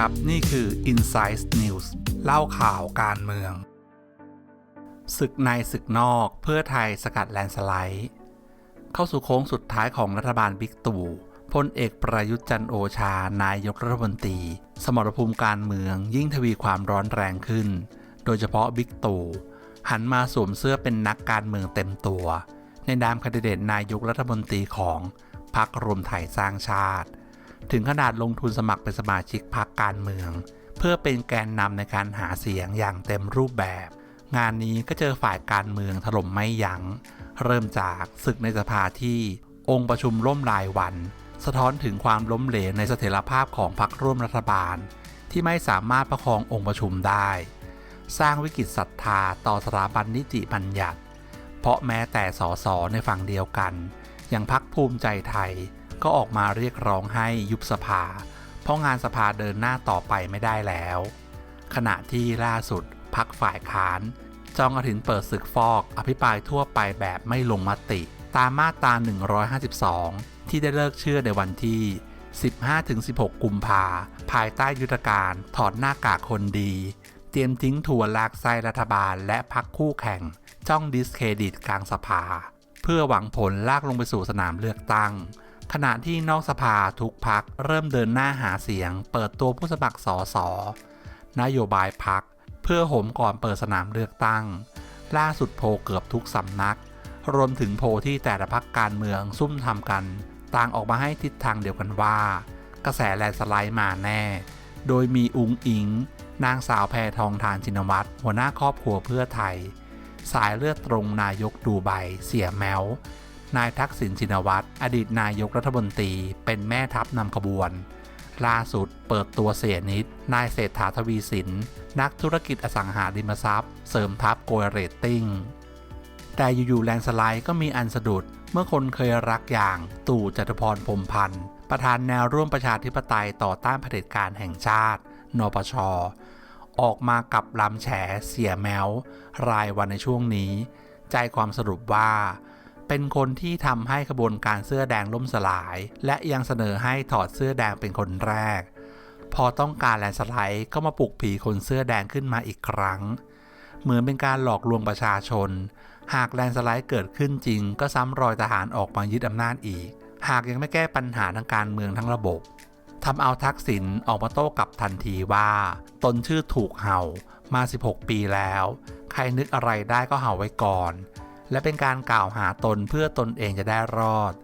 ครับ นี่คือ Insight News เล่าข่าวการเมือง ศึกในศึกนอกเพื่อไทยสกัดแลนด์สไลด์ เข้าสู่โค้งสุดท้ายของรัฐบาลบิ๊กตู่พลเอกประยุทธ์จันโอชา นายกรัฐมนตรี สมรภูมิการเมืองยิ่งทวีความร้อนแรงขึ้น โดยเฉพาะบิ๊กตู่หันมาสวมเสื้อเป็นนักการเมืองเต็มตัว ในนามคดิเดตนายกรัฐมนตรีของพรรครวมไทยสร้างชาติ ถึงขนาดลงทุนสมัครเป็นสมาชิกพรรคการเมือง เพื่อเป็นแกนนำในการหาเสียงอย่างเต็มรูปแบบ งานนี้ก็เจอฝ่ายการเมืองถล่มไม่ยัง้ง เริ่มจากศึกในสภาที่องค์ประชุมล่มรายวัน สะท้อนถึงความล้มเหลวในเสถียรภาพของพรรคร่วมรัฐบาล ที่ไม่สามารถประคององค์ประชุมได้ สร้างวิกฤตศรัทธาต่อสถาบันนิติบัญญัติ เพราะแม้แต่สสในฝั่งเดียวกัน อย่างพักภูมิใจไทย ก็ออกมาเรียกร้องให้ยุบสภา เพราะงานสภาเดินหน้าต่อไปไม่ได้แล้ว ขณะที่ล่าสุดพักฝ่ายค้าน จองกระถินเปิดศึกฟอก อภิปรายทั่วไปแบบไม่ลงมติ ตามมาตรา 152 ที่ได้เลิกเชื่อในวันที่ 15-16 กุมภาภายใต้ยุทธการถอดหน้ากากคนดี เตรียมทิ้งถั่วลากไส้รัฐบาลและพักคู่แข่ง จ้องดิสเครดิตกลางสภา เพื่อหวังผลลากลงไปสู่สนามเลือกตั้ง ขณะที่นอกสภาทุกพักเริ่มเดินหน้าหาเสียง เปิดตัวผู้สมัครสอสอนโยบายพัก เพื่อโหมก่อนเปิดสนามเลือกตั้ง ล่าสุดโพลเกือบทุกสำนัก รวมถึงโพที่แต่ละพักการเมืองซุ่มทำกัน ต่างออกมาให้ทิศทางเดียวกันว่า กระแสแลนสไลด์มาแน่ โดยมีอุงอิง นางสาวแพทองทานชินวัตรหัวหน้าครอบครัวเพื่อไทย สายเลือดตรงนายกดูไบเสียแมว นายทักษิณชินวัตรอดีตนายกรัฐมนตรี เป็นแม่ทัพนำขบวน ล่าสุดเปิดตัวเสียนิด นายเศรษฐาทวีสิน นักธุรกิจอสังหาริมทรัพย์ เสริมทัพโกยเรตติ้ง แต่อยู่ๆแลนสไลด์ก็มีอันสะดุด เมื่อคนเคยรักอย่างตู่จตุพรพรมพันธ์ ประธานแนวร่วมประชาธิปไตยต่อต้านเผด็จการแห่งชาติ นปชออกมากับลำแฉเสียแมว รายวันในช่วงนี้ ใจความสรุปว่า เป็นคนที่ทำให้ขบวนการเสื้อแดงล่มสลาย และยังเสนอให้ถอดเสื้อแดงเป็นคนแรก พอต้องการแลนสไลด์ก็มาปลุกผีคนเสื้อแดงขึ้นมาอีกครั้ง เหมือนเป็นการหลอกลวงประชาชน หากแลนสไลด์เกิดขึ้นจริง ก็ซ้ำรอยทหารออกมายึดอำนาจอีก หากยังไม่แก้ปัญหาทางการเมืองทั้งระบบทำเอาทักษิณออกมาโต้กลับทันทีว่า ตนชื่อถูกเห่ามา 16 ปีแล้ว ใครนึกอะไรได้ก็เห่าไว้ก่อน และเป็นการกล่าวหาตนเพื่อตนเองจะได้รอด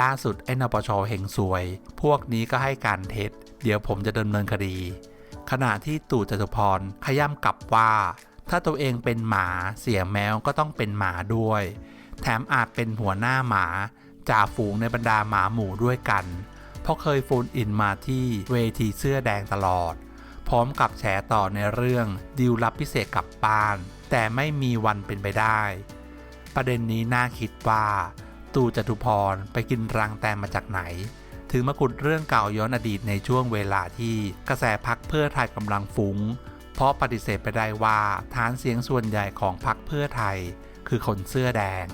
ล่าสุดไอ้นปชเฮงซวย พวกนี้ก็ให้การเท็จ เดี๋ยวผมจะดำเนินคดี ขณะที่ตู่จตุพรขย้ำกลับว่า ถ้าตัวเองเป็นหมาเสียแมวก็ต้องเป็นหมาด้วย แถมอาจเป็นหัวหน้าหมาจ่าฝูงในบรรดาหมาหมู่ด้วยกัน เพราะเคยโฟนอินมาที่เวทีเสื้อแดงตลอด พร้อมกับแฉต่อในเรื่องดิวรับพิเศษกลับบ้าน แต่ไม่มีวันเป็นไปได้ ประเด็นนี้น่าคิดว่า ตู่จตุพรไปกินรังแตนมาจากไหน ถึงมาขุดเรื่องเก่าย้อนอดีตในช่วงเวลาที่กระแสพักเพื่อไทยกำลังฟุง้ง เพราะปฏิเสธไปได้ว่าฐานเสียงส่วนใหญ่ของพักเพื่อไทย คือคนเสื้อแดง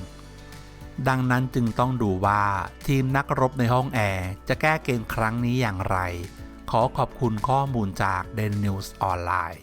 ดังนั้นจึงต้องดูว่าทีมนักรบในห้องแอร์จะแก้เกมครั้งนี้อย่างไร ขอขอบคุณข้อมูลจาก d a i l News ออนไลน์